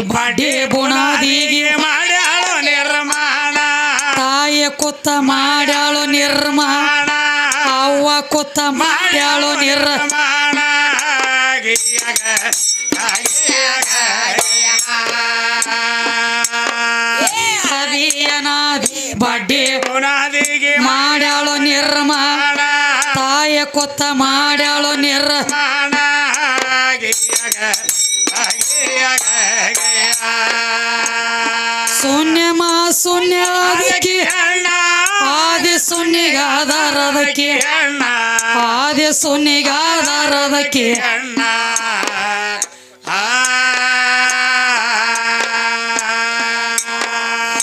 ಏ ಬುನಾದಿಗೆ ಮಾಡ್ಯಾಳು ನಿರ್ಮಾಣ. ತಾಯ ಕುತ್ತ ಮಾಡ್ಯಾಳು ನಿರ್ಮಾಣ. ಅವ್ವ ಕುತ್ತ ಮಾಡ್ಯಾಳು ನಿರ್ ನಿರ್ಮಾಣ. ಗಿಯಗ, ಬಡ್ಡಿ ಬುನಾದಿಗೆ ಮಾಡ್ಯಾಳು ನಿರ್ಮಾಣ. ತಾಯ ಕೊತ್ತ ಮಾಡ್ಯಾಳು ನಿರ್ ಅಣ್ಣ. ಆದಿ ಸುನಿಗಾದಾರದಕ್ಕೆ ಅಣ್ಣ. ಆ.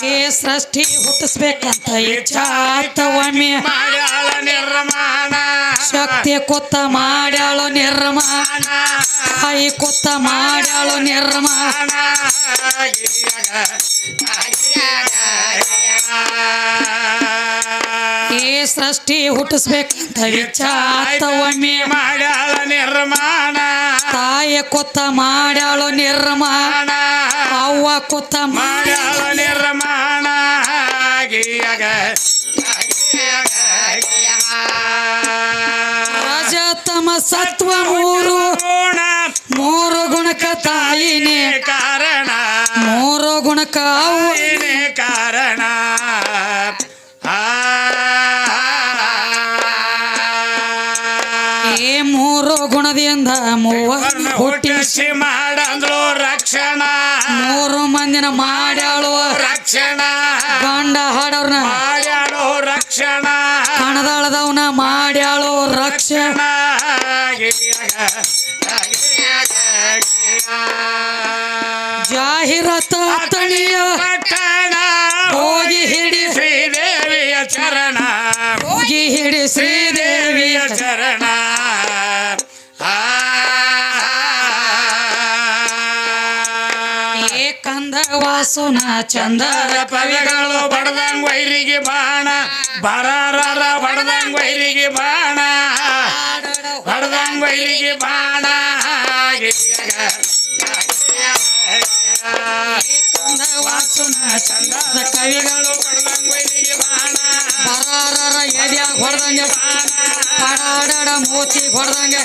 ಏ ಸೃಷ್ಟಿ ಹುಟ್ಟಿಸ್ಬೇಕಂತ ಇಚ್ಛಾತವಮಿ ಒಮ್ಮೆ. ಮಾಡ್ಯಾಳ ನಿರ್ಮಾಣ. ಶಕ್ತಿ ಕೊತ್ತ ಮಾಡ್ಯಾಳು ನಿರ್ಮಾಣ. ಕೈ ಕೊತ್ತ ಮಾಡ್ಯಾಳು ನಿರ್ಮಾಣ. ಏ ಸೃಷ್ಟಿ ಹುಟ್ಟಿಸ್ಬೇಕಂತ ಇಚ್ಛಾತ ಒಮ್ಮೆ ಮಾಡ್ಯಾಳ ನಿರ್ಮಾಣ. ತಾಯಿ ಕೊತ್ತ ಮಾಡ್ಯಾಳು ನಿರ್ಮಾಣ. ಅವ್ವ ಕೊತ್ತ ಮಾಡ್ಯಾಳ ನಿರ್ಮಾಣ. ರಜತಮ ಸತ್ವ ಮೂರು. ಗುಣ ಮೂರು ಗುಣಕ ತಾಯಿನೇ. ಕಾರಣ. ಮೂರು ಗುಣಕ ಕಾರಣ. ಗುಣದಿಂದ ಮೂವ ಹುಟ್ಟಿ ಮಾಡಂದ್ರು ರಕ್ಷಣಾ. ಮೂರು ಮಂದಿನ ಮಾಡ್ಯಾಳು. ರಕ್ಷಣಾ. ಗಂಡ ಹಾಡವ್ರನ್ನ ಮಾಡ್ಯಾಳು ರಕ್ಷಣಾ. ಕಣದಾಳದವನ ಮಾಡ್ಯಾಳು ರಕ್ಷಣ. ಜಾಹೀರಾತ ಪಟ್ಟಣ. ಹೋಗಿ ಹಿಡಿ ಶ್ರೀದೇವಿಯ ಚರಣ. ಹೋಗಿ ಹಿಡಿ ಶ್ರೀದೇವಿಯ ಚರಣ. ವಾಸುನ ಚಂದದ ಕವಿಗಳು ಬಡದಂಗ್ ವೈರಿಗೆ ಬಾಣ. ಬರಾರ ಬಡದಂಗ್ ವೈರಿಗೆ ಬಾಣ. ಬಡದಂಗ್ ವೈರಿಗೆ ಬಾಣ. ವಾಸನ ಚಂದದ ಕವಿಗಳು ಬಡದಂಗ್ ವೈರಿಗೆ ಬಾಣ. ಬರಾರ ಎದ್ಯಾಗ ಹೊಡೆದಂಗೆ ಪಡಾಡ ಮೋತಿ ಹೊಡೆದಂಗೆ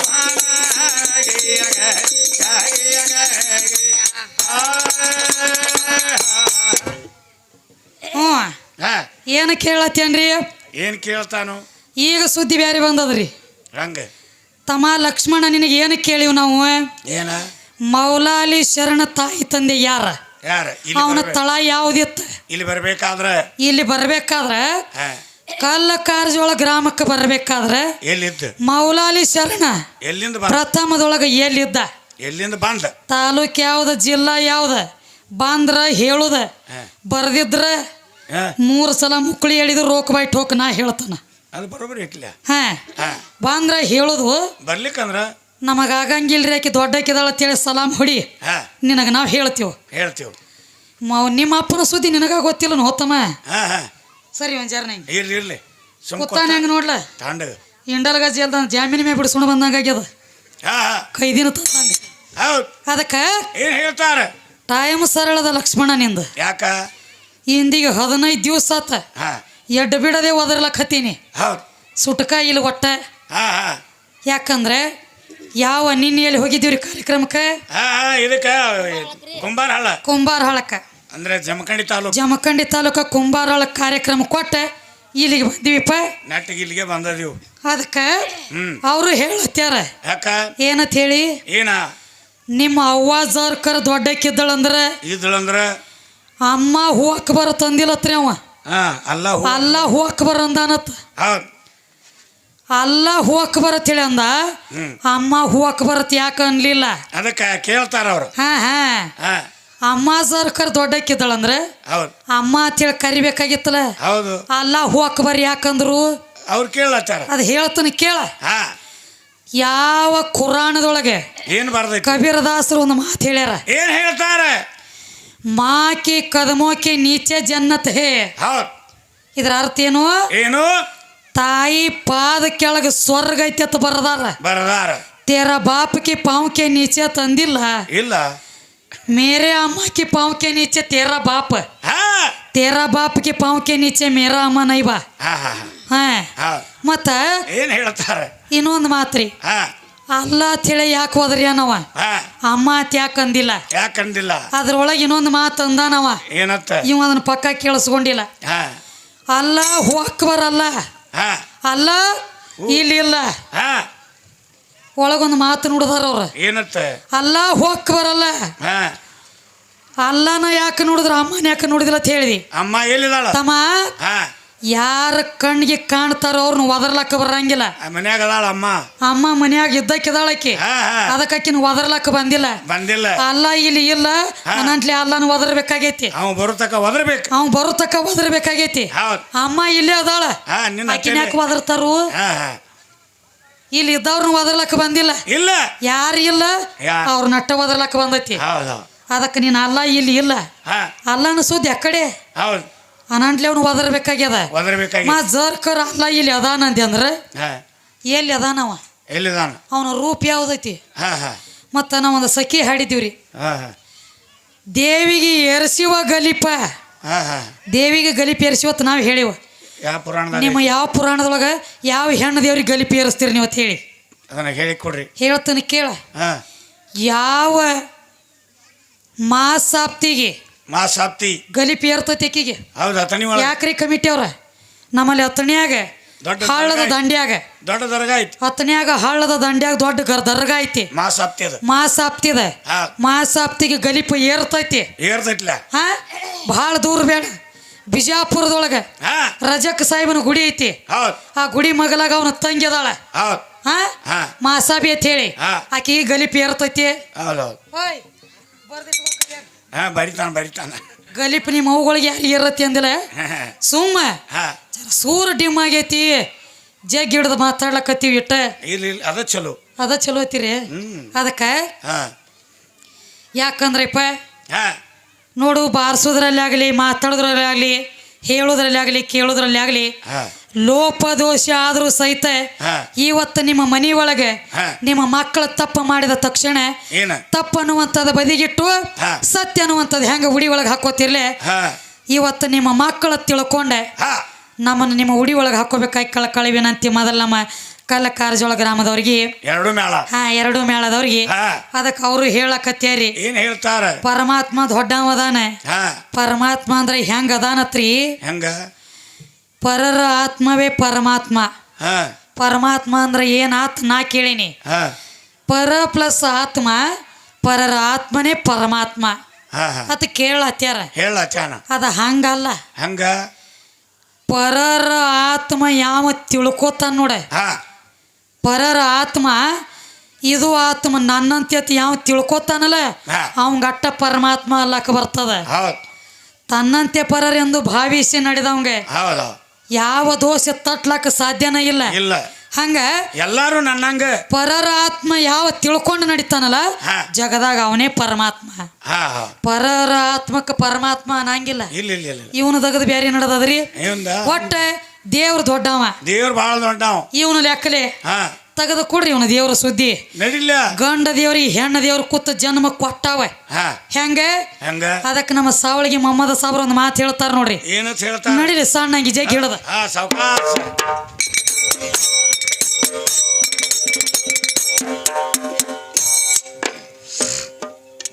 ಕೇಳತ್ತೇನ್ರಿ ಏನ್ ಕೇಳ್ತಾನು? ಈಗ ಸುದ್ದಿ ಬ್ಯಾರೆ ಬಂದದ್ರಿ. ಹಂಗ. ತಮ್ಮ ಲಕ್ಷ್ಮಣ ನಿನಗೆ ಏನು ಕೇಳಿವ್ ನಾವು? ಏನ? ಮೌಲಾಲಿ ಶರಣ ತಾಯಿ ತಂದೆ ಯಾರ? ಯಾರ? ಅವನ ತಳ ಯಾವುದಿತ್ತು? ಇಲ್ಲಿ ಬರ್ಬೇಕಾದ್ರ? ಇಲ್ಲಿ ಬರ್ಬೇಕಾದ್ರ ಕಲ್ಲ ಕಾರಜೋಳ ಗ್ರಾಮಕ್ಕೆ ಬರ್ಬೇಕಾದ್ರೆ ಎಲ್ಲಿದ್ದ? ಮೌಲಾಲಿ ಶರಣ ಎಲ್ಲಿಂದ ಪ್ರಥಮದೊಳಗ ಎಲ್ಲಿದ್ದ? ಎಲ್ಲಿಂದ ಬಂದ? ತಾಲೂಕ್ ಯಾವ್ದ ಜಿಲ್ಲಾ ಯಾವ್ದ? ಬಂದ್ರ ಹೇಳುದ ಬರ್ದಿದ್ರ ಮೂರು ಸಲ ಮುಕ್ಕಳಿ ಹೇಳಿದ್ರು ರೋಕ್ ಬಾಯ್ ಠೋಕ್ ನಾ ಹೇಳ್ತಾನ. ಅದು ಬರೋಬ್ಬರಿ ಇಟ್ಲ. ಹಾ. ಬಂದ್ರ ಹೇಳುದು ಬರ್ಲಿಕ್ಕಂದ್ರ? ನಮಗ ಆಗಂಗಿಲ್ರಿ ಆಕಿ ದೊಡ್ಡಕ್ಕಿದಾಳ ಅಂತೇಳಿ ಸಲಾಮ್ ಹೊಡಿ. ನಿನಗ ನಾವು ಹೇಳ್ತೀವಿ. ಹೇಳ್ತೀವಿ. ಮಾವ್ ನಿಮ್ಮ ಅಪ್ಪನ ಸುದ್ದಿ ನಿನಗ ಗೊತ್ತಿಲ್ಲ ಹೋತಮ್ಮ? ಸರಿ ಒಂದ್ ಜಾರ ನಂಗೆ. ಇರ್ಲಿ ಇರ್ಲಿ. ಕುತ್ತಾನ ಹೆಂಗ ನೋಡ್ಲ? ತಾಂಡಗ ಇಂಡಲ್ ಗಜ್ಜಿ ಅಲ್ದ ಜಾಮೀನ್ ಮೇ ಬಿಡಿಸ್ಕೊಂಡು ಬಂದಂಗ ಆಗ್ಯದ. ಕೈದಿನ ತಂದಂಗ ಅದಕ್ಕೆ ಏನ್ ಹೇಳ್ತಾರ? ಟೈಮ್ ಸರಳದ ಲಕ್ಷ್ಮಣ ನಿಂದ. ಯಾಕ? ಇಂದಿಗೆ ಹದಿನೈದು ದಿವಸ ಆತ. ಎಡ್ಡ ಬಿಡದೆ ಒದರ್ಲಕ್ಕತ್ತೀನಿ ಸುಟ್ಕ ಇಲ್ಲ ಒಟ್ಟ. ಯಾಕಂದ್ರೆ ಯಾವ ನಿನ್ನೆಯಲ್ಲಿ ಹೋಗಿದ್ದೀವ್ರಿ ಕಾರ್ಯಕ್ರಮಕ್ಕೆ? ಇದಕ್ಕೆ ಅಂದ್ರೆ ಜಮಖಂಡಿ ತಾಲೂಕು. ಜಮಖಂಡಿ ತಾಲೂಕ ಕುಂಬಾರ ಹಳ ಕಾರ್ಯಕ್ರಮ ಕೊಟ್ಟ. ಇಲ್ಲಿಗೆ ಬಂದಿವಿಪ್ಪ. ನೆಟ್ಟಿಗೆ ಇಲ್ಲಿಗೆ ಬಂದದಿವು. ಅದಕ್ಕೆ ಅವರು ಹೇಳತ್ಯಾರ. ಯಾಕ? ಏನಂತ ಹೇಳಿ? ಏನ? ನಿಮ್ಮ ಅವ್ವಾಜಾರ್ಕರ ದೊಡ್ಡಕ್ಕಿದ್ದಳಂದ್ರ ಇದ್ಳಂದ್ರ ಅಮ್ಮ ಹೂ ಅಕ್ಬರ ತಂದಿಲ್ಲತ್ರಿ ಅವ. ಅಲ್ಲ ಅಲ್ಲ ಹೂ ಅಕ್ಬರ್ ಅಂದಾನತ್. ಅಲ್ಲ ಹೂ ಅಕ್ಬರ್ ಹೇಳಿ ಅಂದ. ಅಮ್ಮ ಹೂ ಅಕ್ಬರ್ ಯಾಕ ಅನ್ಲಿಲ್ಲ? ಅದಕ್ಕೆ ಕೇಳ್ತಾರ ಅವ್ರು. ಹಾ ಹಾ. ಅಮ್ಮ ಸರ್ಕರ್ ದೊಡ್ಡಕ್ಕಿದ್ದಾಳಂದ್ರೆ? ಅಮ್ಮ ಅಂತೇಳಿ ಕರಿಬೇಕಾಗಿತ್ತಲ್ಲ? ಹೌದು. ಅಲ್ಲ ಹೂ ಅಕ್ಬರ್ ಯಾಕಂದ್ರು? ಅವ್ರು ಕೇಳತ್ತಾರ. ಅದು ಹೇಳ್ತಾನೆ ಕೇಳ. ಯಾವ ಕುರಾಣದೊಳಗೆ ಏನ್ ಬರ್ದ ಕಬೀರದಾಸರು ಒಂದು ಮಾತು ಹೇಳ್ಯಾರ. ಏನ್ ಹೇಳ್ತಾರ? ಮಾಕಿ ಕದಮೋಕೆ ನೀಚೆ ಜನ್ನತ್ ಹೇ. ಹೌದ್. ಇದ್ರ ಅರ್ಥ ಏನು? ಏನು? ತಾಯಿ ಪಾದ ಕೆಳಗೆ ಸ್ವರ್ಗ ಐತಿ ಅಂತ ಬರದಾರ. ಬರದಾರ. ತೇರ ಬಾಪಕ್ಕೆ ಕಿ ಪಾವ್ ಕೆ ನೀಚೆ ತಂದಿಲ್ಲ. ಇಲ್ಲ. ಮೇರೆ ಅಮ್ಮ ಕಿ ಪಾವ್ ಕೆ ನೀಚೆ ತೇರ ಬಾಪ. ಹಾ. ತೇರ ಬಾಪಕ್ಕೆ ಕಿ ಪಾವ್ ಕೆ ನೀಚೆ ಮೇರ ಅಮ್ಮ ನೈಬಾ. ಹಾ ಹಾ ಹಾ. ಹಾ. ಮತ್ತ ಏನ್ ಹೇಳ್ತಾರೆ? ಇನ್ನೊಂದು ಮಾತ್ರಿ. ಹಾ. ಅಲ್ಲ ತಿಳಿ ಯಾಕೆ ಹೋದ್ರಿ ಅನ್ನವ? ಹಾ. ಅಮ್ಮ ಅತ್ ಯಾಕೆ ಅಂದಿಲ್ಲ? ಯಾಕಂದಿಲ್ಲ ಅದ್ರೊಳಗೆ ಇನ್ನೊಂದು ಮಾತು ಅಂದಾನವ. ಏನತ್ತ? ಇವ ಅದನ್ನ ಪಕ್ಕ ಕೇಳಿಸ್ಕೊಂಡಿಲ್ಲ. ಅಲ್ಲ ಹೋಕ್ ಬರಲ್ಲ. ಅಲ್ಲ ಇಲ್ಲಿ ಇಲ್ಲ. ಹಾ. ಒಳಗೊಂದು ಮಾತು ನೋಡಿದಾರ ಅವ್ರ. ಏನತ್ತ? ಅಲ್ಲ ಹೋಕ್ ಬರಲ್ಲ. ಅಲ್ಲನ ಯಾಕೆ ನೋಡಿದ್ರ? ಅಮ್ಮನ ಯಾಕೆ ನೋಡಿದಿಲ್ಲ ಅಂತ ಹೇಳಿದಿ? ಅಮ್ಮ ಎಲ್ಲಿದಾಳ? ತಮ್ಮ ಹಾ. ಯಾರ ಕಣ್ಣಿಗೆ ಕಾಣ್ತಾರ ಅವ್ರನ್ನ ಒದರ್ಲಕ್ಕ ಬರಂಗಿಲ್ಲ. ಆ ಮನ್ಯಾಗ ಅದಾಳ ಅಮ್ಮ. ಅಮ್ಮ ಮನ್ಯಾಗ ಇದ್ದಕ್ಕಿದಾಳಕಿ ಹಾ ಹಾ. ಅದಕ್ಕಾಕಿನ ಒದರ್ಲಕ್ಕ ಬಂದಿಲ್ಲ. ಬಂದಿಲ್ಲ. ಅಲ್ಲ ಇಲ್ಲಿ ಇಲ್ಲ ಅನಂತ್ಲಿ ಅಲ್ಲನ ಒದರ್ಬೇಕಾಗೈತಿ. ಅವ ಬರತಕ್ಕ ಒದರ್ಬೇಕು. ಅವ್ ಬರತಕ್ಕ ಒದರ್ಬೇಕಾಗೈತಿ. ಹೌದ್. ಅಮ್ಮ ಇಲ್ಲೇ ಅದಾಳ. ಹಾ ನಿನ್ನ ಆಕಿನ ಯಾಕೆ ಒದರ್ತಾರು? ಹಾ ಹಾ. ಇಲ್ಲಿ ಇದ್ದವ್ರನ್ನ ಒದರ್ಲಕ್ಕ ಬಂದಿಲ್ಲ. ಇಲ್ಲ. ಯಾರು ಇಲ್ಲ ಯಾ. ಅವ್ರ ನಟ್ಟ ಒದರ್ಲಕ್ಕ ಬಂದೈತಿ. ಅದಕ್ಕ ನೀನ್ ಅದಕ್ಕೆ ನೀನು ಅಲ್ಲ ಇಲ್ಲಿ ಇಲ್ಲ. ಹಾ. ಅಲ್ಲನ ಸುದ್ದಿ ಅಕ್ಕಡೆ ಹೌದ್. ಅನಂಟ್ಲಿ ಅವ್ನು ಒದರ್ಬೇಕಾಗ್ಯದ? ಒದರ್ಬೇಕಾಗಿ ಮಾ ಜರ್ಕರ್ ಅಲ್ಲ ಇಲ್ಲಿ ಅಂದೆ ಅಂದ್ರೆ? ಎಲ್ಲಿ ಅದಾನವ ಎಲ್ಲಿದಾನ? ಅವನ ರೂಪ ಯಾವ್ದೈತಿ? ಮತ್ತ ಹಾ ಒಂದು ಸಖಿ ಹಾಡಿದ್ದೀವ್ರಿ. ದೇವಿಗೆ ಏರ್ಸಿವ ಗಲಿಪ. ದೇವಿಗೆ ಗಲಿಪ ಏರ್ಸಿವತ್ತು ನಾವು ಹೇಳಿವ. ನಿಮ್ಮ ಯಾವ ಪುರಾಣದೊಳಗೆ ಯಾವ ಹೆಣ್ಣು ದೇವ್ರಿಗೆ ಗಲಿಪ ಏರಿಸ್ತೀರಿ ನೀವು ಅಂತ ಹೇಳಿ. ಹೇಳಿ ಕೊಡ್ರಿ. ಹೇಳ್ತಾನೆ ಕೇಳ. ಯಾವ ಮಾಸಾಪ್ತಿಗೆ ಮಾ ಸಾಪ್ತಿ ಗಲಿಪ ಏರ್ತೈತಿ ಆಕಿಗೆ ಹೌದಾ ಒಳಗ? ಯಾಕ್ರಿ ಕಮಿಟಿ ಅವ್ರ? ನಮ್ಮಲ್ಲಿ ಹತ್ತನ್ಯಾಗ? ದೊಡ್ಡ ಹಳ್ಳದ ದರ್ಗಾ ದಂಡ್ಯಾಗ. ದೊಡ್ಡ ದರ್ಗ ಐತಿ. ಹತ್ತನ್ಯಾಗ ಹಳ್ಳದ ದಂಡ್ಯಾಗ ದೊಡ್ಡ ಗರ್ ದರ್ಗ ಐತಿ. ಮಾ ಸಾಪ್ತಿ ಅದ. ಮಾಸಾಪ್ತಿದ ಹಾ. ಮಾಸಾಪ್ತಿಗೆ ಗಲಿಪ ಏರ್ತೈತಿ. ಏರ್ತೈತ್ಲ? ಹಾ? ಭಾಳ ದೂರ ಬೇಡ. ಬಿಜಾಪುರದೊಳಗೆ ಹಾ. ರಜಕ್ ಸಾಹೇಬನ ಗುಡಿ ಐತಿ. ಹೌದ್. ಆ ಗುಡಿ ಮಗಲಾಗ ಅವನ ತಂಗಿ ಅದಾಳ. ಹೌದ್. ಹಾ? ಹಾ. ಮಾಸಾಬಿ ಅಂತ ಹೇಳಿ. ಹಾ. ಆಕಿಗೆ ಗಲಿಪಿ ಏರ್ತೈತಿ. ಹೌದ್ ಹೌದ್. ಹಾ ಬರಿತಾನ ಬರಿತಾನ. ಗಲಿಪ್ ನಿಮ್ಮ ಅವುಗಳಿಗೆ ಯಾರಿಗೆ ಇರತ್ತೆ ಅಂದಿಲ್ಲ. ಸುಮ್ಮ. ಹಾ. ಸೂರ್ ಡಿಮ್ ಆಗೈತಿ. ಜಗ್ ಹಿಡ್ದು ಮಾತಾಡ್ಲಕತ್ತೀವಿ ಇಟ್ಟ. ಇಲ್ಲ ಇಲ್ಲಿ ಅದ ಚಲೋ. ಅದ ಚಲೋ ಐತಿರಿ. ರೀ ಅದಕ್ಕೆ ಹಾ. ಯಾಕಂದ್ರಪ್ಪ? ಹಾ. ನೋಡು ಬಾರಿಸೋದ್ರಲ್ಲಿ ಆಗಲಿ ಮಾತಾಡೋದ್ರಲ್ಲಿ ಆಗಲಿ ಹೇಳೋದ್ರಲ್ಲಿ ಆಗಲಿ ಕೇಳೋದ್ರಲ್ಲಿ ಆಗಲಿ ಹಾ. ಲೋಪದೋಷ ಆದರೂ ಸಹಿತ ಇವತ್ತು ನಿಮ್ಮ ಮನಿ ಒಳಗೆ ನಿಮ್ಮ ಮಕ್ಕಳು ತಪ್ಪು ಮಾಡಿದ ತಕ್ಷಣ ತಪ್ಪು ಅನ್ನುವಂಥದ್ದು ಬದಿಗಿಟ್ಟು ಸತ್ಯ ಅನ್ನುವಂಥದ್ದು ಹೆಂಗ ಉಡಿ ಒಳಗೆ ಹಾಕೋತಿರ್ಲಿ ಇವತ್ತು ನಿಮ್ಮ ಮಕ್ಕಳು ತಿಳ್ಕೊಂಡೆ. ನಮ್ಮನ್ನು ನಿಮ್ಮ ಉಡಿ ಒಳಗೆ ಹಾಕೋಬೇಕಾಗಿ ಕಳ ವಿನಂತಿ ಮೊದಲ ನಮ್ಮ ಕಲ್ಲಕಾರಜೋಳ ಗ್ರಾಮದವ್ರಿಗೆ. ಎರಡು ಮೇಳ. ಹಾ ಎರಡು ಮೇಳದವ್ರಿಗೆ. ಅದಕ್ಕೆ ಅವರು ಹೇಳಕತ್ಯಾರಿ. ಏನ್ ಹೇಳ್ತಾರ? ಪರಮಾತ್ಮ ದೊಡ್ಡವದಾನೆ. ಪರಮಾತ್ಮ ಅಂದ್ರೆ ಹೆಂಗ್ ಅದಾನತ್ರಿ ಹೆಂಗ? ಪರರ ಆತ್ಮವೇ ಪರಮಾತ್ಮ. ಹಾ. ಪರಮಾತ್ಮ ಅಂದ್ರೆ ಏನಾತ್ ನಾ ಕೇಳೀನಿ. ಪರ ಪ್ಲಸ್ ಆತ್ಮ ಪರರ ಆತ್ಮನೇ ಪರಮಾತ್ಮ. ಅದ ಕೇಳತ್ಯಾರ ಅದು ಚಾನ ಅದ ಹಂಗಲ್ಲ. ಹಂಗ? ಪರರ ಆತ್ಮ ಯಾವ ತಿಳ್ಕೊತಾನ ನೋಡ. ಪರರ ಆತ್ಮ ಇದು ಆತ್ಮ ನನ್ನಂತ ಯಾವ ತಿಳ್ಕೊತಾನಲ್ಲ. ಅವಂಗ ಅಟ್ಟ ಪರಮಾತ್ಮ ಅಲ್ಲಕ ಬರ್ತದ. ತನ್ನಂತೆ ಪರರೆಂದು ಭಾವಿಸಿ ನಡೆದವಂಗೆ. ಯಾವ ದೋಷ ತಟ್ಲಕ್ಕ ಸಾಧ್ಯನೇ ಇಲ್ಲ. ಇಲ್ಲ. ಹಂಗ ಎಲ್ಲಾರು ನನ್ನಂಗ ಪರರ ಆತ್ಮ ಯಾವ ತಿಳ್ಕೊಂಡು ನಡೀತಾನಲ್ಲ ಜಗದಾಗ ಅವನೇ ಪರಮಾತ್ಮ. ಪರರ ಆತ್ಮಕ್ಕೆ ಪರಮಾತ್ಮ ಅನ್ನಂಗಿಲ್ಲ. ಇಲ್ಲ ಇಲ್ಲ ಇಲ್ಲ ಇವನು ತೆಗೆದು ಬೇರೆ ನಡೆದದ್ರಿ? ಒಟ್ಟ ದೇವ್ರ ದೊಡ್ಡವ. ದೇವ್ರ ಬಹಳ ದೊಡ್ಡವ. ಇವನು ಲೆಕ್ಕಲೆ. ಹಾ. ತೆಗೆದು ಕೊಡ್ರಿ ಇವನ ದೇವ್ರ ಸುದ್ದಿ. ನಡಿಲ್ಲ ಗಂಡ ದೇವ್ರಿ ಹೆಣ್ಣ ದೇವ್ರ ಕೂತ ಜನ್ಮ ಕೊಟ್ಟಾವ. ಹಾ. ಹೆಂಗ? ಹೆಂಗ? ಅದಕ್ಕೆ ನಮ್ಮ ಸಾವಳಿಗೆ ಮೊಹಮ್ಮದ ಸಾಬ್ರ ಒಂದು ಮಾತು ಹೇಳ್ತಾರ ನೋಡ್ರಿ. ಏನಂತ ಹೇಳ್ತಾರ? ನಡೀರಿ ಸಣ್ಣಂಗಿ ಜಗ್ ಹೇಳದ ಹಾ ಸಾವ್ಕಾಸ.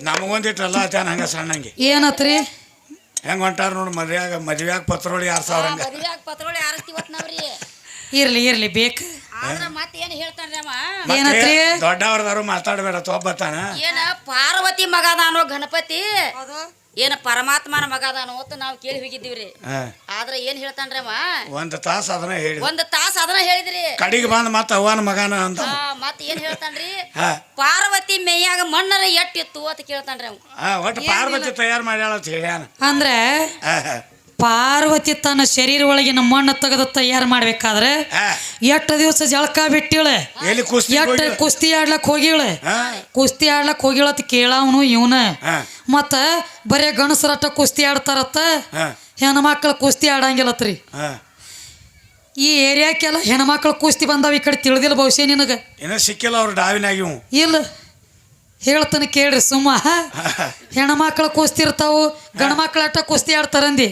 ನಮಗೊಂದಿಟ್ಟಲ್ಲ ಅಚಾನ ಹಂಗ ಸಣ್ಣಂಗೆ. ಏನತ್ರಿ? ಹೆಂಗ್ ಹೊಂಟಾರ ನೋಡಿ ಮದ್ವೆಯಾಗ ಮದ್ವೆಯಾಗ ಪತ್ರೋಳಿ ಆರ್ ಸಾವಿರ ಹಂಗ. ಮದ್ವ್ಯಾಗ ಪತ್ರೋಳಿ ಆರಸ್ತಿ ಇವತ್ ನಾವ್ರಿ. ಇರ್ಲಿ ಇರ್ಲಿ ಬೇಕು. ಆದ್ರ ಮತ್ ಏನ್ ಹೇಳ್ತಾನ್ರಿ ಅವ? ಏನತ್ರಿ? ದೊಡ್ಡವ್ರದಾರು ಮಾತಾಡ್ಬೇಡ ತೊಬ್ಬತ್ತಾನ ಏನ ಪಾರ್ವತಿ ಮಗ ಅದಾನೋ ಗಣಪತಿ ಏನ ಪರಮಾತ್ಮನ ಮಗ ಅದಾನೋ ಅಂತ ನಾವು ಕೇಳಿ ಹೋಗಿದ್ದೀವ್ರಿ. ಆದ್ರೆ ಆದ್ರ ಏನ್ ಹೇಳ್ತಾನ್ರಿ ಅವ? ಒಂದ್ ತಾಸ ಅದನ್ನ ಹೇಳಿ ಒಂದ್ ತಾಸ ಅದನ್ನ ಹೇಳಿದ್ರಿ. ಕಡಿಗೆ ಬಂದ್ ಮತ್ತ ಅವ್ವನ ಮಗನ ಅಂತ. ಮತ್ತ ಮತ್ ಏನ್ ಹೇಳ್ತಾನ್ರಿ? ಪಾರ್ವತಿ ಮೇಯಾಗ ಮಣ್ಣರ ಎಟ್ಟಿತ್ತು ಅಂತ ಕೇಳ್ತಾನ್ರಿ ಅವ. ಹಾ ಒಟ್ಟು ಪಾರ್ವತಿ ತಯಾರು ಮಾಡ್ಯಾಳ ಅಂತ ಹೇಳ್ಯಾನ. ಅಂದ್ರೆ. ಪಾರ್ವತಿ ತನ್ನ ಶರೀರ ಒಳಗಿನ ಮಣ್ಣು ತೆಗೆದು ತಯಾರು ಮಾಡ್ಬೇಕಾದ್ರೆ. ಎಷ್ಟು ದಿವಸ ಜಳಕ ಬಿಟ್ಟಿಳ? ಎಷ್ಟು? ಕುಸ್ತಿ ಆಡ್ಲಕ್ ಹೋಗಿಳ? ಕುಸ್ತಿ ಆಡ್ಲಕ್ ಹೋಗಿಳತ್ ಕೇಳವನು ಇವನ. ಮತ್ತ ಬರೇ ಗಣಸರಟ್ಟ ಕುಸ್ತಿ ಆಡ್ತಾರತ್ತ? ಹೆಣ್ಮಕ್ಳು ಕುಸ್ತಿ ಆಡಂಗಿಲ್ಲತ್ರಿ. ಈ ಏರಿಯಾಕೆಲ್ಲ ಹೆಣ್ಮಕ್ಳು ಕುಸ್ತಿ ಬಂದಾವ ಈ ಕಡೆ ತಿಳಿದಿಲ್ಲ ಬಹುಶಃ ನಿನಗ. ಸಿಕ್ಕಿಲ್ಲ ಅವ್ರ ಡಾವಿನಾಗಿ ಇಲ್ಲ. ಹೇಳ್ತಾನೆ ಕೇಳ್ರಿ ಸುಮ್ಮ. ಹೆಣ್ಮಕ್ಳು ಕುಸ್ತಿ ಇರ್ತಾವು ಗಂಡ್ಮಕ್ಳ ಆಟ ಕುಸ್ತಿ ಆಡ್ತಾರಂದಿ.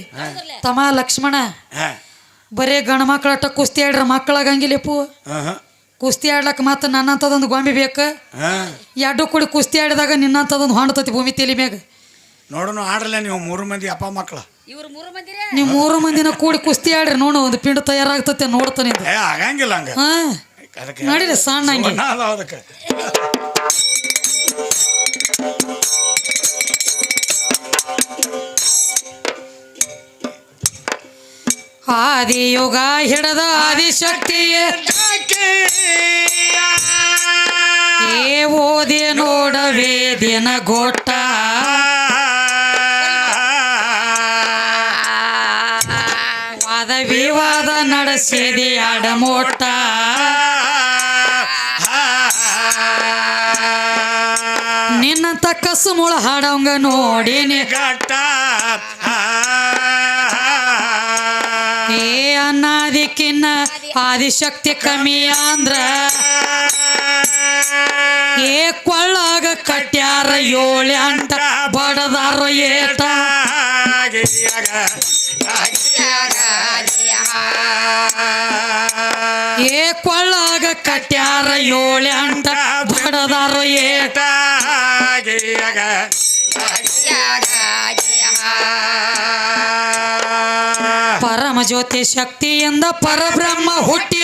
ತಮ ಲಕ್ಷ್ಮಣ ಬರೇ ಗಂಡ್ಮಕ್ಳ ಆಟ ಕುಸ್ತಿ ಆಡ್ರ ಮಕ್ಕಳಾಗಂಗಿಲ್ಲಪ್ಪು ಕುಸ್ತಿ ಆಡ್ಲಕ್ಕ ಮತ್ತೆ ನನ್ನಂಥದೊಂದು ಗೊಂಬೆ ಬೇಕು? ಎರಡು ಕೂಡಿ ಕುಸ್ತಿ ಆಡಿದಾಗ ನಿನ್ನಂಥದೊಂದು ಹೊಂಡ್ತತಿ ಭೂಮಿ ತಲೆ ಮ್ಯಾಗ. ನೋಡೋಣ ಆಡ್ರಲ್ಲ ನೀವು ಮೂರು ಮಂದಿ ಅಪ್ಪ ಮಕ್ಕಳು ಇವ್ರು ಮೂರು ಮಂದಿರ? ನೀವು ಮೂರು ಮಂದಿನ ಕೂಡಿ ಕುಸ್ತಿ ಆಡ್ರಿ ನೋಡು ಒಂದು ಪಿಂಡ ತಯಾರಾಗ್ತತೆ ನೋಡ್ತಾನೆ ಆಗಂಗಿಲ್ಲ ಹಂಗೆ. ನಡೀರಿ ಸಣ್ಣ ಹಂಗೆ ಆದಿಯುಗ ಹಿಡದ ಆದಿಶಕ್ತಿಯೇ. ಏ ಓದಿ ನೋಡವೇ ದಿನ ಗೊಟ್ಟ. ವಾದ ವಿವಾದ ನಡೆಸಿದಿ ಅಡಮೋಟ ಕಸು ಮುಳ ಹಾಡವಂಗ ನೋಡಿನಿ. ಘಟ್ಟ ಏ ಅನ್ನಾದಿಕ್ಕಿನ್ನ ಆದಿಶಕ್ತಿ ಕಮ್ಮಿ ಅಂದ್ರ. ಏ ಕೊಳ್ಳಾಗ ಕಟ್ಯಾರ ಏಳೆ ಅಂಟ ಬಡದಾರ ಏಟ. ಏ ಕೊಳ್ಳಾಗ ಕಟ್ಯಾರ ಏಳೆ ಅಂಟ ಬಡದಾರ ಏಟ. ಪರಮ ಜ್ಯೋತಿ ಶಕ್ತಿಯಿಂದ ಪರಬ್ರಹ್ಮ ಹುಟ್ಟಿ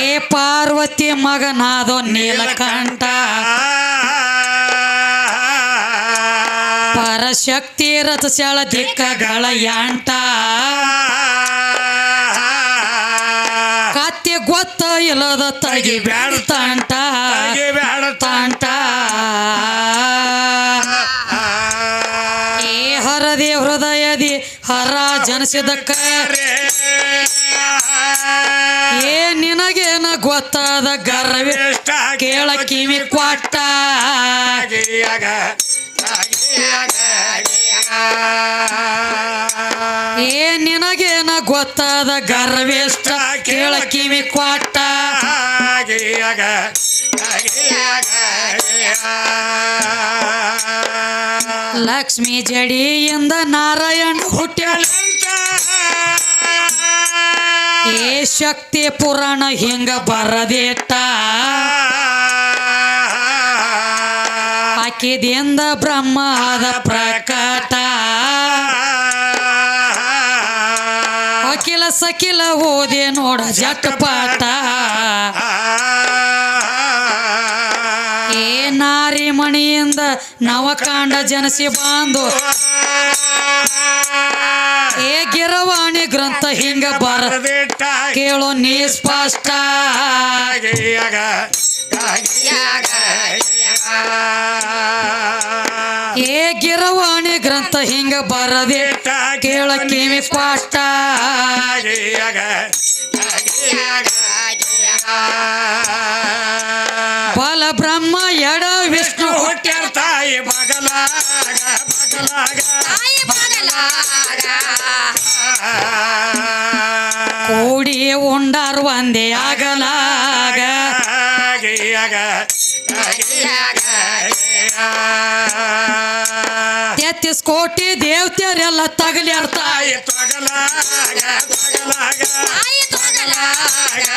ಏ ಪಾರ್ವತಿ ಮಗನಾದೋ ನೀಲಕಂಠ. ಪರಶಕ್ತಿ ರಥಸ್ಯಾಳ ದಿಕ್ಕಗಳ ಯಾಂಟ ಕತ್ತಿ ಗೊತ್ತ ಇಲ್ಲದ ತಗಿ ಬ್ಯಾಡ ತಾಂಟ ಬ್ಯಾಡ ತಾಂಟ ಏ ಹರದಿ ಹೃದಯದಿ ಹರ ಜನಿಸಿದಕ್ಕ ಏ ನಿನಗೇನ ಗೊತ್ತಾದ ಗರ್ವೇಷ್ಟ ಕೇಳ ಕಿವಿ ಕ್ವಾಟ ನಿನಗೇನ ಗೊತ್ತಾದ ಗರ್ವೆಷ್ಟ ಕೇಳ ಕಿವಿ ಕ್ವಾಟ. ಲಕ್ಷ್ಮಿ ಜಡಿಯಿಂದ ನಾರಾಯಣ ಹುಟ್ಟ್ಯಾಳ. ಏ ಶಕ್ತಿ ಪುರಾಣ ಹಿಂಗ ಬರದೇಟ. ಹಾಕಿದಿಂದ ಬ್ರಹ್ಮ ಆದ ಪ್ರಕಟ ಸಖಿಲ ಓದೆ ನೋಡ ಜಟಪಾಟ ಏ ನಾರಿ ಮಣಿಯಿಂದ ನವಕಾಂಡ ಜನಸಿ ಬಾಂಧು. ಏ ಗಿರವಾಣಿ ಗ್ರಂಥ ಹಿಂಗ ಬಾರ. ಕೇಳೋ ನೀ ಸ್ಪಷ್ಟ ಗಿರವಾಣಿ ಗ್ರಂಥ ಹಿಂಗ ಬರದೆ ಕೇಳ ಕಿವಿ ಸ್ಪಷ್ಟ ಬಲ ಬ್ರಹ್ಮ ಎಡ ವಿಷ್ಣು. ಹುಟ್ಟ್ಯಾರ ತಾಯಿ ಬಗಲಾಗ ಬಗಲಾಗ ಕೂಡಿ ಉಂಡಾರು ಒಂದೇ ಆಗಲಾಗ. ತೆತ್ತಿಸ್ ಕೋಟಿ ದೇವತೆಯರೆಲ್ಲ ತಗಲಿ ತಾಯಿ ತಾಯಿ ತೊಗಲಾಗ ತೊಗಲಾಗ.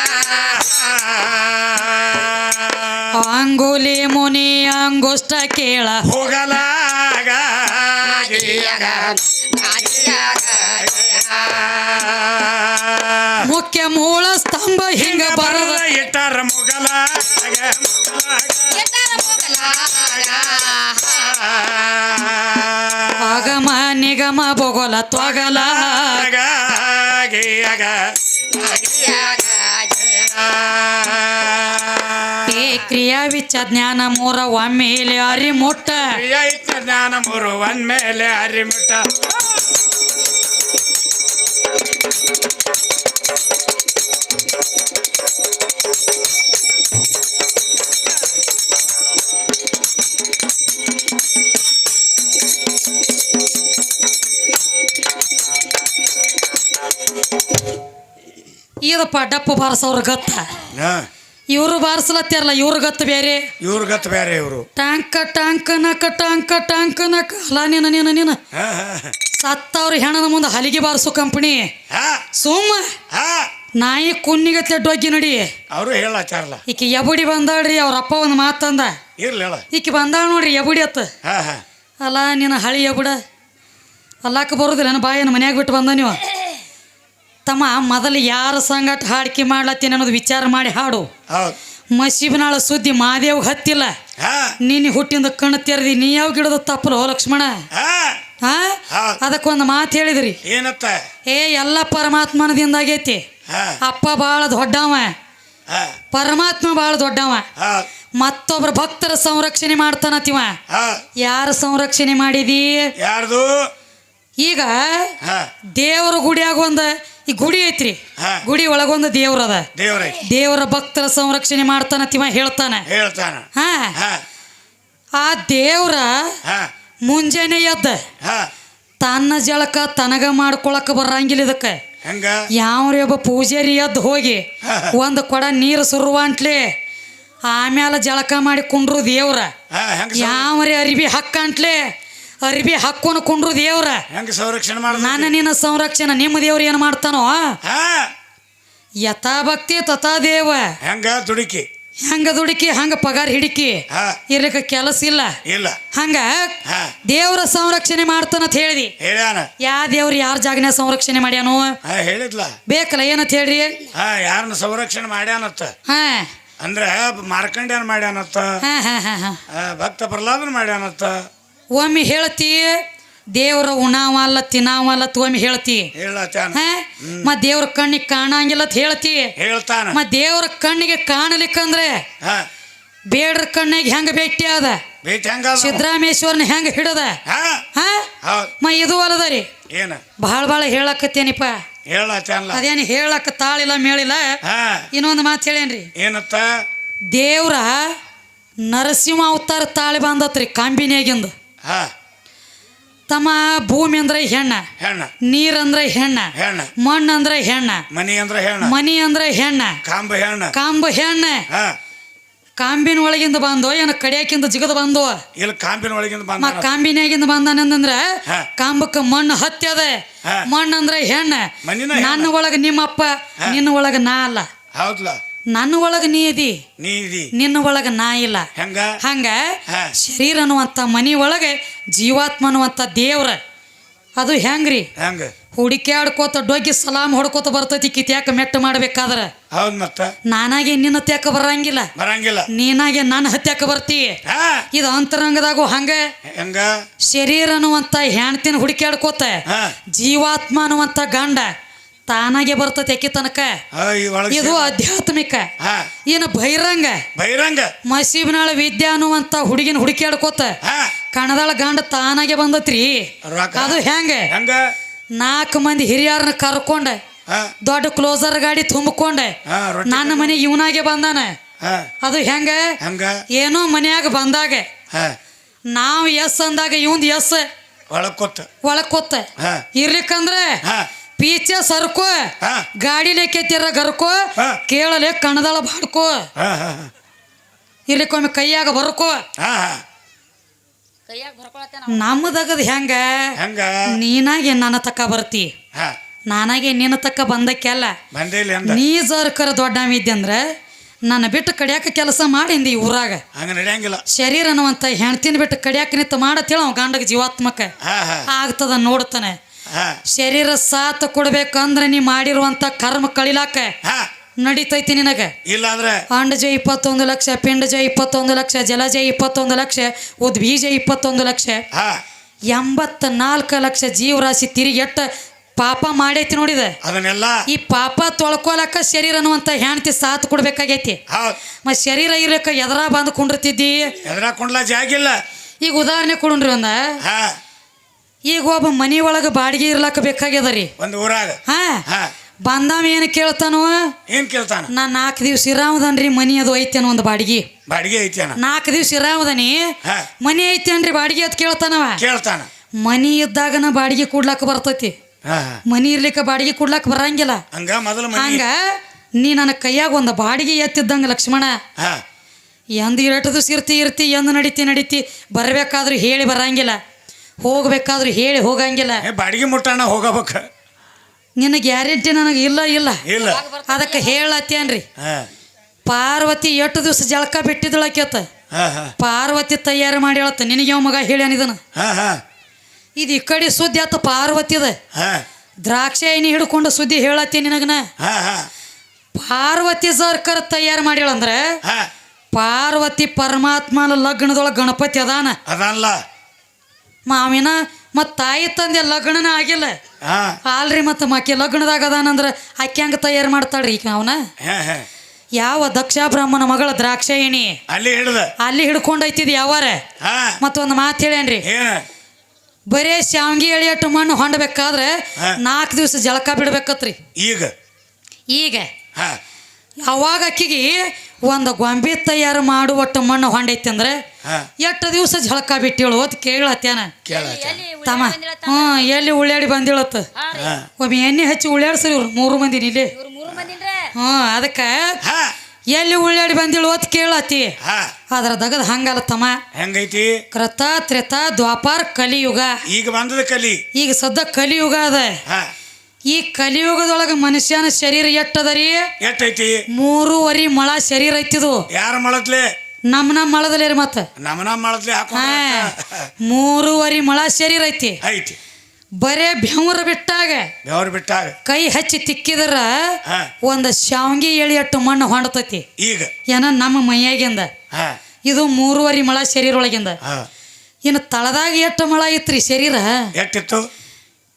ಅಂಗುಲಿ ಮುನಿ ಅಂಗುಷ್ಟ ಕೇಳ. ಹೋಗಲಾಗ ಮುಖ್ಯ ಮೂಲ ಸ್ತಂಭ ಹಿಂಗ ಬರದ ಇಟ್ಟಾರ ಮುಗಲಾಗ. ಆಗಮ ನಿಗಮ ಬೊಗೊಲ ತೊಗಲಾಗ ಏ ಕ್ರಿಯಾ ವಿಚ ಜ್ಞಾನ ಮೂರ ಒಮ್ಮೆಲೆ ಅರಿ ಮುಟ್ಟ ಐತ ಜ್ಞಾನ ಮೂರು ಅರಿ ಅರಿಮಿಟ ಆಗ್ಯದಪ್ಪ ಡಪ್ಪ ಬಾರಿಸೋರ್ ಗತ್ತ. ಇವರು ಬಾರಿಸ್ಲತ್ತಾರಲ್ಲ ಇವ್ರ ಗತ್ತ ಬೇರೆ ಇವ್ರ ಗತ್ ಬೇರೆ ಇವರು. ಟಾಂಕ ಟಾಂಕ ನಕ ಟಾಂಕ ಟಾಂಕ ನಕ. ಅಲ್ಲ ನೀನ ನೀನ ಹಾ ಸತ್ತವ್ರ ಹೆಣನ ಮುಂದೆ ಹಲಿಗೆ ಬಾರಿಸು ಕಂಪನಿ. ಸುಮ್ಮ. ನಾಯಿ ಕುನ್ನಿಗತ್ಲೆ ಡೊಗ್ಗಿ ನಡಿ. ಅವರು ಹೇಳತ್ತಾರಲ್ಲ ಈಕಿ ಎಬುಡಿ ಬಂದಾಳ್ರಿ ಅವ್ರ ಅಪ್ಪ ಒಂದು ಮಾತಂದ. ಇರ್ಲಿ ಈಕೆ ಬಂದಾಳ ನೋಡ್ರಿ ಎಬುಡಿ ಅತ್ತ. ಅಲ್ಲ ನಿನ್ನ ಹಳಿ ಎಬುಡ. ಅಲ್ಲಾಕ ಬರೋದಿಲ್ಲ ನನ್ನ ಬಾಯನ್ನು ಮನ್ಯಾಗ ಬಿಟ್ಟು ಬಂದ ನೀವು ತಮ್ಮ ಮೊದಲು ಯಾರ ಸಂಗಟ ಹಾಡಿಕೆ ಮಾಡ್ಲತ್ತೀನಿ ಅನ್ನೋದು ವಿಚಾರ ಮಾಡಿ ಹಾಡು. ಮಸೀಬನಾಳ ಸುದ್ದಿ ಮಾದೇವ್ ಹತ್ತಿಲ್ಲ. ಹಾ. ನಿನ್ನೆ ಹುಟ್ಟಿಂದ ಕಣ್ಣು ತೆರೆದಿ ನೀ ಯಾವ ಗಿಡದ ತಪ್ಪಲು ಲಕ್ಷ್ಮಣ? ಹಾ. ಅದಕ್ಕೊಂದು ಮಾತು ಹೇಳಿದ್ರಿ. ಏನತ್ತ? ಏ ಎಲ್ಲ ಪರಮಾತ್ಮನದಿಂದ ಆಗೈತಿ. ಅಪ್ಪ ಭಾಳ ದೊಡ್ಡವ. ಪರಮಾತ್ಮ ಭಾಳ ದೊಡ್ಡವ. ಮತ್ತೊಬ್ರು ಮತ್ತೊಬ್ಬರ ಭಕ್ತರ ಸಂರಕ್ಷಣೆ ಮಾಡ್ತಾನತಿವ ಯಾರ ಸಂರಕ್ಷಣೆ ಮಾಡಿದಿ? ಯಾರ್ದು? ಈಗ ದೇವರ ಗುಡಿಯಾಗ ಒಂದು ಈ ಗುಡಿ ಐತ್ರಿ. ಹಾ. ಗುಡಿ ಒಳಗೊಂದು ದೇವ್ರದ ಅದ. ದೇವರ ಭಕ್ತರ ಸಂರಕ್ಷಣೆ ಮಾಡ್ತಾನತಿವ ಹೇಳ್ತಾನ. ಹೇಳ್ತಾನ. ಹಾ. ಹಾ. ಆ ದೇವ್ರ ಹಾ. ಮುಂಜಾನೆ ಎದ್ದ. ಹಾ. ತನ್ನ ಜಳಕ ತನಗ ಮಾಡ್ಕೊಳಕ್ ಬರಂಗಿಲ್ಲ ಇದಕ್ಕೆ. ಹೆಂಗ? ಯಾವ್ರಿ ಒಬ್ಬ ಪೂಜಾರಿ ಎದ್ದು ಹೋಗಿ ಹಾ. ಒಂದು ಕೊಡ ನೀರು ಸುರುವಂಟ್ಲೆ ಆಮ್ಯಾಲ ಜಳಕ ಮಾಡಿ ಕುಂಡ್ರು ದೇವ್ರ. ಹಾ ಹೆಂಗ ಸಂ- ಯಾವ್ರಿ ಅರಿವಿ ಹಕ್ಕಂಟ್ಲೆ ಅರಿಬಿ ಹಾಕ್ಕೊಂಡು ಕುಂಡ್ರು ದೇವ್ರ. ಹೆಂಗ ಸಂರಕ್ಷಣೆ ಮಾಡ ನಾನು ನಿನ್ನ ಸಂರಕ್ಷಣೆ ನಿಮ್ಮ ದೇವ್ರ ಏನು ಮಾಡ್ತಾನೋ? ಹಾ. ಯಥಾ ಭಕ್ತಿ ತಥಾ ದೇವ ಹೆಂಗ ದುಡುಕಿ? ಹಂಗ ದುಡುಕಿ ಹಂಗ ಪಗಾರ ಹಿಡಿಕಿ? ಇರ್ಲಿಕ್ಕ ಕೆಲಸ ಇಲ್ಲ. ಇಲ್ಲ. ಹಂಗ ದೇವ್ರ ಸಂರಕ್ಷಣೆ ಮಾಡ್ತಾನಂತ ಹೇಳಿದಿ. ಯಾ ದೇವ್ರು ಯಾರ ಜಾಗನ ಸಂರಕ್ಷಣೆ ಮಾಡ್ಯಾನು? ಹೇಳಿದ್ಲ. ಬೇಕಲ್ಲ ಏನಂತ ಹೇಳ್ರಿ? ಹಾ ಯಾರನ್ನ ಸಂರಕ್ಷಣೆ ಮಾಡ್ಯಾನತ್ತ ಅಂದ್ರೆ ಅಂದ್ರ ಮಾರ್ಕಂಡ್ಯಾನ ಮಾಡ್ಯಾನತ್ತ ಹಾ ಹಾ ಹಾ ಹಾ. ಆ, ಭಕ್ತ ಪ್ರಹ್ಲಾದನ್ ಮಾಡ್ಯಾನತ್ತ ಒಮ್ಮೆ ಹೇಳ್ತಿ ದೇವ್ರ ಉಣಾವಲ್ಲ ತಿನ್ನಾವಲ್ಲ ಒಮ್ಮೆ ಹೇಳ್ತಿ. ಹಾ? ಮತ್ ದೇವ್ರ ಕಣ್ಣಿಗೆ ಕಾಣಂಗಿಲ್ಲ ಅಂತ ಹೇಳ್ತಿ. ಹೇಳ್ತಾನ. ಮತ್ ದೇವ್ರ ಕಣ್ಣಿಗೆ ಕಾಣಲಿಕ್ಕಂದ್ರೆ ಬೇಡ್ರ ಕಣ್ಣಿಗೆ ಹೆಂಗ ಭೇಟಿ ಅದ ಸಿದ್ದರಾಮೇಶ್ವರನ ಹೆಂಗ ಹಿಡದ? ಮ ಇದು ಅಲ್ಲದರಿ ಏನ? ಭಾಳ ಭಾಳ ಹೇಳಕತ್ತೇನಿಪ್ಪ. ಅದೇನು ಹೇಳಕ್ ತಾಳಿಲ್ಲ ಮೇಳಿಲ್ಲ? ಇನ್ನೊಂದು ಮಾತು ಹೇಳೇನ್ರಿ. ಏನತ್ತ? ದೇವ್ರ ನರಸಿಂಹ ಅವತಾರ ತಾಳಿ ಬಂದತ್ರಿ ಕಾಂಬಿನಿಯಾಗಿಂದ. ತಮ್ಮ ಭೂಮಿ ಅಂದ್ರೆ ಹೆಣ್ಣ ಹೆಣ್ಣ. ನೀರಂದ್ರೆ ಹೆಣ್ಣ ಹೆಣ್ಣ. ಮಣ್ಣು ಅಂದ್ರೆ ಹೆಣ್ಣ ಮನಿ ಅಂದ್ರೆ ಹೆಣ್ಣ. ಮನಿ ಅಂದ್ರೆ ಹೆಣ್ಣ. ಕಾಂಬ ಹೆಣ್ಣ. ಕಾಂಬ ಹೆಣ್ಣ. ಕಾಂಬಿನ ಒಳಗಿಂದ ಬಂದೋ ಏನ ಕಡಿಯಾಕಿಂದ ಜಿಗದ ಬಂದೋ? ಇಲ್ಲಿ ಕಾಂಬಿನ ಒಳಗಿಂದ ಬಂದ ಕಾಂಬಿನಾಗಿಂದ ಬಂದಾನಂದ್ರ. ಕಾಂಬಕ್ಕ ಮಣ್ಣು ಹತ್ಯದ ಮಣ್ಣ ಮಣ್ಣು ಅಂದ್ರೆ ಹೆಣ್ಣ. ನನ್ನ ಒಳಗ ನಿಮ್ಮಪ್ಪ ನಿನ್ನ ಒಳಗ ನಾ ಅಲ್ಲ. ಹೌದ್ಲ? ನನ್ನ ಒಳಗ ನೀ ಇದಿ. ನಿನ್ನ ಒಳಗ ನಾ ಇಲ್ಲ. ಹೆಂಗ. ಶರೀರ ಅನ್ನುವಂಥ ಮನಿ ಒಳಗೆ ಜೀವಾತ್ಮ ಅನ್ನುವಂಥ ದೇವ್ರ. ಅದು ಹೆಂಗ್ರಿ? ಹೆಂಗ? ಹುಡುಕ್ಯಾಡ್ಕೋತ ಡೊಗ್ಗಿ ಸಲಾಮ್ ಹೊಡ್ಕೋತ ಬರ್ತೈತಿ ಕಿತ್ಯಾಕ ಮೆಟ್ಟ ಮಾಡ್ಬೇಕಾದ್ರ? ಹೌದ್ ಮತ್ತ. ನಾನಾಗೆ ನಿನ್ನ ಹತ್ಯಾಕ ಬರಂಗಿಲ್ಲ. ಬರಂಗಿಲ್ಲ. ನೀನಾಗೆ ನನ್ನ ಹತ್ಯಾಕ ಬರ್ತಿ. ಇದು ಅಂತರಂಗದಾಗು ಹಂಗ. ಹೆಂಗ? ಶರೀರ ಅನ್ನುವಂಥ ಹೆಣ್ತಿನ ಹುಡುಕ್ಯಾಡ್ಕೋತ ಆಡ್ಕೋತ ಜೀವಾತ್ಮ ಅನ್ನುವಂಥ ಗಂಡ ತಾನಾಗೆ ಬರ್ತೈತಿ ಅಕ್ಕಿ ತನಕ. ಇದು ಆಧ್ಯಾತ್ಮಿಕ. ಏನು ಬಹಿರಂಗ. ಬಹಿರಂಗ. ಮಸೀಬ್ನಾಳ ವಿದ್ಯಾ ಅನ್ನುವಂತ ಹುಡುಗಿನ ಹುಡುಕ್ಯಾಡ್ಕೋತ ಆಡ್ಕೋತ. ಕಣದಾಳ ಗಂಡ ತಾನಾಗೆ ಬಂದತ್ರಿ. ಅದು ಹೆಂಗ? ನಾಲ್ಕು ಮಂದಿ ಹಿರಿಯರನ್ನ ಕರ್ಕೊಂಡೆ. ದೊಡ್ಡ ಕ್ಲೋಸರ್ ಗಾಡಿ ತುಂಬಿಕೊಂಡ. ನನ್ನ ಮನೆಗೆ ಇವನಾಗೆ ಬಂದಾನ. ಅದು ಹೆಂಗ? ಹೆಂಗ? ಏನೋ ಮನ್ಯಾಗ ಬಂದಾಗ. ನಾವು ಎಸ್ ಅಂದಾಗ ಇವಂದ್ ಎಸ್. ಒಳಕೊತ್ತ ಒಳಕೊತ್ತ ಇರ್ಲಿಕ್ಕಂದ್ರೆ ಪೀಚೆ ಸರ್ಕೋ ಹಾ. ಗಾಡಿ ಲೆಕ್ಕೆತ್ತಿರ ಗರ್ಕೋ ಹಾ. ಕೇಳಲೆ ಕಣದಾಳ ಬಾಡ್ಕೋ. ಹಾ ಹಾ ಇರ್ಲಿಕ್ಕೊಮ್ಮೆ ಕೈಯಾಗ ಬರ್ಕೋ. ಹಾ ನಮ್ಮದಗದ ಹೆಂಗ? ಹೆಂಗ? ನೀನಾಗೆ ನನ್ನ ತಕ್ಕ ಬರ್ತಿ. ಹಾ. ನಾನಾಗೆ ನಿನ್ನ ತಕ್ಕ ಬಂದಕ್ಕೆಲ್ಲ ಬಂದಿಲ್ಲ ಅಂದ. ನೀ ಜರ್ಕರ ದೊಡ್ಡವಿದ್ದೆ ಅಂದ್ರೆ ನನ್ನ ಬಿಟ್ಟು ಕಡಿಯಾಕ ಕೆಲಸ ಮಾಡಿಂದಿ ಈ ಊರಾಗ. ಹಂಗ ನಡೆಯಂಗಿಲ್ಲ. ಶರೀರ ಅನ್ನುವಂಥ ಹೆಣ್ತಿನ ಬಿಟ್ಟು ಕಡಿಯಾಕ ನಿಂತ ಮಾಡತ್ತೇಳ ಅವ ಗಂಡಗ ಜೀವಾತ್ಮಕ. ಹಾ ಹಾ. ಆಗ್ತದ ನೋಡ್ತಾನೆ. ಶರೀರ ಸಾಥ ಕೊಡ್ಬೇಕಂದ್ರೆ ನೀ ಮಾಡಿರುವಂತ ಕರ್ಮ ಕಳಿಲಾಕ ನಡೀತೈತಿ ನಿನಗ. ಇಲ್ಲಾಂದ್ರೆ ಅಂಡಜ ಇಪ್ಪತ್ತೊಂದು ಲಕ್ಷ ಪಿಂಡಜ ಇಪ್ಪತ್ತೊಂದು ಲಕ್ಷ ಜಲಜ ಇಪ್ಪತ್ತೊಂದು ಲಕ್ಷ ಉದ್ಬೀಜ ಇಪ್ಪತ್ತೊಂದು ಲಕ್ಷ. ಹಾ. ಎಂಬತ್ತ ನಾಲ್ಕು ಲಕ್ಷ ಜೀವರಾಶಿ ತಿರುಗಿ ಎಟ್ಟ ಪಾಪ ಮಾಡೈತಿ ನೋಡಿದ? ಅದನ್ನೆಲ್ಲ ಈ ಪಾಪ ತೊಳ್ಕೊಲಕ್ಕ ಶರೀರ ಅನ್ನುವಂತ ಹೆಣ್ತಿ ಸಾತ್ ಕೊಡ್ಬೇಕಾಗೈತಿ. ಮತ್ ಶರೀರ ಇರಕ್ಕ ಎದರ ಬಂದು ಕುಂಡಿರ್ತಿದ್ದಿ? ಎದರ ಕುಂಡ್ಲ ಜಾಗಿಲ್ಲ ಈಗ ಉದಾಹರಣೆ ಕೊಡುಣ್ರಿ ಒಂದ. ಈಗ ಒಬ್ಬ ಮನಿ ಒಳಗೆ ಬಾಡಿಗೆ ಇರ್ಲಾಕ ಬೇಕಾಗ್ಯದ ರೀ ಒಂದು ಊರಾಗ. ಹಾ? ಹಾ. ಬಂದಾವ ಏನು ಕೇಳ್ತಾನೋ? ಏನ್ ಕೇಳ್ತಾನ? ನಾ ನಾಲ್ಕು ದಿವ್ಸ ಇರಾವದನ್ರಿ ಮನಿ ಅದು ಐತೇನೋ ಒಂದು ಬಾಡಿಗೆ. ಬಾಡಿಗೆ ಐತೇನ? ನಾಲ್ಕು ದಿವ್ಸ ಇರಾಮದನಿ ಹಾ. ಮನಿ ಐತೇನ್ರಿ ಬಾಡಿಗೆ ಅಂತ ಕೇಳ್ತಾನವ? ಕೇಳ್ತಾನ. ಮನಿ ಇದ್ದಾಗನ ಬಾಡಿಗೆ ಕೊಡ್ಲಾಕ ಬರ್ತೈತಿ. ಹಾ ಹಾ. ಮನಿ ಇರ್ಲಿಕ್ಕ ಬಾಡಿಗೆ ಕೊಡ್ಲಾಕ ಬರಂಗಿಲ್ಲ. ಹಂಗ ಮೊದಲ ಮನಿ. ಹಂಗ ನೀ ನನ್ನ ಕೈಯಾಗ ಒಂದು ಬಾಡಿಗೆ ಎತ್ತಿದ್ದಂಗ ಲಕ್ಷ್ಮಣ. ಹಾ. ಎಂದು ದಿವಸ ಇರ್ತಿ ಇರ್ತಿ ಎಂದು ನಡೀತಿ ನಡೀತಿ ಬರ್ಬೇಕಾದ್ರೂ ಹೇಳಿ ಬರಂಗಿಲ್ಲ. ಹೋಗ್ಬೇಕಾದ್ರೂ ಹೇಳಿ ಹೋಗಂಗಿಲ್ಲ. ಏ ಬಾಡಿಗೆ ಮುಟ್ಟಣ ಹೋಗಬೇಕ. ನಿನ್ನ ಗ್ಯಾರಂಟಿ ನನಗೆ ಇಲ್ಲ ಇಲ್ಲ. ಇಲ್ಲ. ಅದಕ್ಕೆ ಹೇಳತ್ತೇನ್ರಿ ಹಾ. ಪಾರ್ವತಿ ಎಷ್ಟು ದಿವಸ ಜಳಕ ಬಿಟ್ಟಿದ್ದಳಕೇತ ಹಾ ಹಾ. ಪಾರ್ವತಿ ತಯಾರು ಮಾಡಿ ಹೇಳತ್ತ ನಿನಗೆ ಯಾವ ಮಗ ಹೇಳ್ಯಾನ ಇದನ್ನ ಹಾ ಹಾ. ಇದು ಈ ಕಡೆ ಸುದ್ದಿ ಆತ ಪಾರ್ವತಿದ. ಹಾ. ದ್ರಾಕ್ಷಿ ಏನಿ ಹಿಡ್ಕೊಂಡು ಸುದ್ದಿ ಹೇಳತ್ತಿ ನಿನಗನ? ಹಾ ಹಾ. ಪಾರ್ವತಿ ಸರ್ಕಾರ ತಯಾರು ಮಾಡಿ ಹೇಳಂದ್ರೆ ಹಾ. ಪಾರ್ವತಿ ಪರಮಾತ್ಮನ ಲಗ್ನದೊಳಗೆ ಗಣಪತಿ ಅದಾನ. ಅದಲ್ಲ ಮಾವಿನ ಮತ್ತು ತಾಯಿ ತಂದೆ ಲಗ್ನನ ಆಗಿಲ್ಲ. ಹಾ. ಅಲ್ರಿ ಮತ್ತು ಮಕ್ಕಿ ಲಗ್ನದಾಗ ಅದಾನಂದ್ರೆ ಆಕೆ ತಯಾರು ತಯಾರು ಮಾಡ್ತಾಳ್ರಿ ಈಗ ಅವನ ಯಾವ ದಕ್ಷ ಬ್ರಾಹ್ಮಣ ಮಗಳ ದ್ರಾಕ್ಷಾಯಿಣಿ ಅಲ್ಲಿ ಹಿಡ್ದ. ಅಲ್ಲಿ ಹಿಡ್ಕೊಂಡೈತಿದ್ ಯಾವಾರ? ಮತ್ತೊಂದು ಮಾತು ಹೇಳೇನ್ರಿ ಬರೇ ಶಾವ್ಗಿ ಎಳಿಯಟ್ಟು ಮಣ್ಣು ಹೊಂಡಬೇಕಾದ್ರೆ. ನಾಲ್ಕು ದಿವಸ ಜಳಕ ಬಿಡ್ಬೇಕತ್ರಿ. ಈಗ? ಈಗ. ಅವಾಗ ಅಕ್ಕಿಗೆ ಒಂದು ಗೊಂಬೆ ತಯಾರು ಮಾಡುವಟ್ಟು ಮಣ್ಣು ಹೊಂಡೈತಿ ಅಂದ್ರೆ ಎಷ್ಟು ದಿವಸ ಝಳಕ ಬಿಟ್ಟಿಳು ಅಂತ ಕೇಳತ್ತೇನ ತಮ್ಮ ಹ್ಞೂ ಎಲ್ಲಿ ಉಳ್ಳಾಡಿ ಬಂದಿಳತ್ತ? ಒಮ್ಮೆ ಎಣ್ಣೆ ಹಚ್ಚಿ ಉಳ್ಳಾಡ್ಸ್ರಿ ಇವ್ರು ಮೂರು ಮಂದಿ ಇಲ್ಲಿ ಇವ್ರು ಮೂರು ಮಂದಿನ್ರೆ? ಹ್ಞೂ ಅದಕ್ಕೆ ಎಲ್ಲಿ ಉಳ್ಳಾಡಿ ಬಂದಿಳು ಅಂತ ಕೇಳತ್ತಿ ಅದ್ರ ದಗದ ಹಂಗಲ್ಲ ತಮ್ಮ. ಹೆಂಗೈತಿ? ಕೃತ ತ್ರಿತ ದ್ವಾಪಾರ ಕಲಿಯುಗ. ಈಗ ಬಂದದ ಕಲಿ. ಈಗ ಸದ್ದ ಕಲಿಯುಗ ಅದ. ಈ ಕಲಿಯುಗದೊಳಗೆ ಮನುಷ್ಯನ ಶರೀರ ಎಟ್ಟದರಿ? ಎಟ್ಟೈತಿ? ಮೂರುವರಿ ಮಳ ಶರೀರ ಐತಿದು. ಯಾರ ಮಳದ್ಲೆ? ನಮ್ನ ಮಳದಲ್ಲಿ ರೀ ಮತ್ತೆ? ನಮನ ಮಾಡತ್ಲೆ ಹಾ ಮಳ ಮೂರುವರೆ ಮೊಳ ಶರೀರ ಐತಿ. ಐತಿ. ಬರೇ ಬೆವರ ಬಿಟ್ಟಾಗ ಬೆವರು ಬಿಟ್ಟಾಗ. ಕೈ ಹಚ್ಚಿ ತಿಕ್ಕಿದ್ರ ಒಂದ್ ಶಾವ್ಗಿ ಎಳಿ ಅಟ್ಟು ಮಣ್ಣು ಹೊಂಡತೈತಿ. ಈಗ. ಏನ ನಮ್ಮ ಮೈಯಾಗಿಂದ. ಇದು ಮೂರುವರಿ ಮಳ ಶರೀರ ಒಳಗಿಂದ ಇನ್ನು ತಳದಾಗ ಎಷ್ಟು ಮಳ ಐತ್ರಿ ಶರೀರ? ಎಷ್ಟಿತ್ತು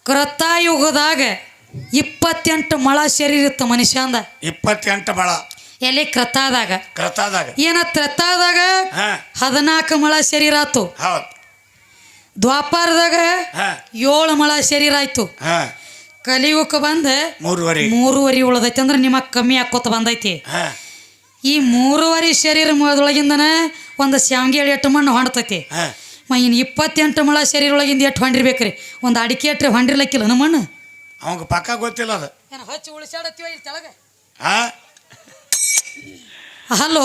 ಕೃತಾಯುಗದಾಗ ಇಪ್ಪತ್ತೆಂಟು ಮೊಳ ಶರೀರ ಇತ್ತು ಮನುಷ್ಯಂದ ಇಪ್ಪತ್ತೆಂಟು ಮಳ. ಎಲೆ ಕ್ರತಾದಾಗ? ಕೃತಾದಾಗ ಏನ ತ್ರತಾದಾಗ ಹಾ. ಹದಿನಾಲ್ಕು ಮಳ ಶರೀರ ಆತು. ಹೌದು. ದ್ವಾಪಾರದಾಗ ಹಾ. ಏಳು ಮಳ ಶರೀರ ಆಯ್ತು. ಹಾ. ಕಲಿಯುಗಕ್ಕೆ ಬಂದ ಮೂರುವರೆ. ಮೂರುವರೆ ಉಳ್ದೈತಿ ಅಂದ್ರೆ ನಿಮಗೆ ಕಮ್ಮಿ ಆಕೋತ ಬಂದೈತಿ. ಹಾ. ಈ ಮೂರುವರೆ ಶರೀರ ಒಳಗಿಂದನ ಒಂದು ಶಾವ್ಗಿ ಎಟ್ಟು ಮಣ್ಣು ಹೊಂಡ್ತೈತಿ. ಹಾ. ಮ ಇನ್ನು ಇಪ್ಪತ್ತೆಂಟು ಮಳ ಶರೀರ ಒಳಗಿಂದ ಎಷ್ಟು ಹೊಂಡಿರ್ಬೇಕ್ರಿ? ಒಂದು ಅಡಿಕೆ ಎಟ್ರೆ ಹೊಂಡಿರ್ಲಕ್ಕಿಲ್ಲ ನಮ್ಮ ಮಣ್ಣು? ಅವಂಗ ಪಕ್ಕ ಗೊತ್ತಿಲ್ಲ ಅದು. ಹಚ್ಚಿ ಉಳಿಸಾಡತ್ತೀವ ಇಲ್ಲಿ ಕೆಳಗೆ ಹಾ ಹಲೋ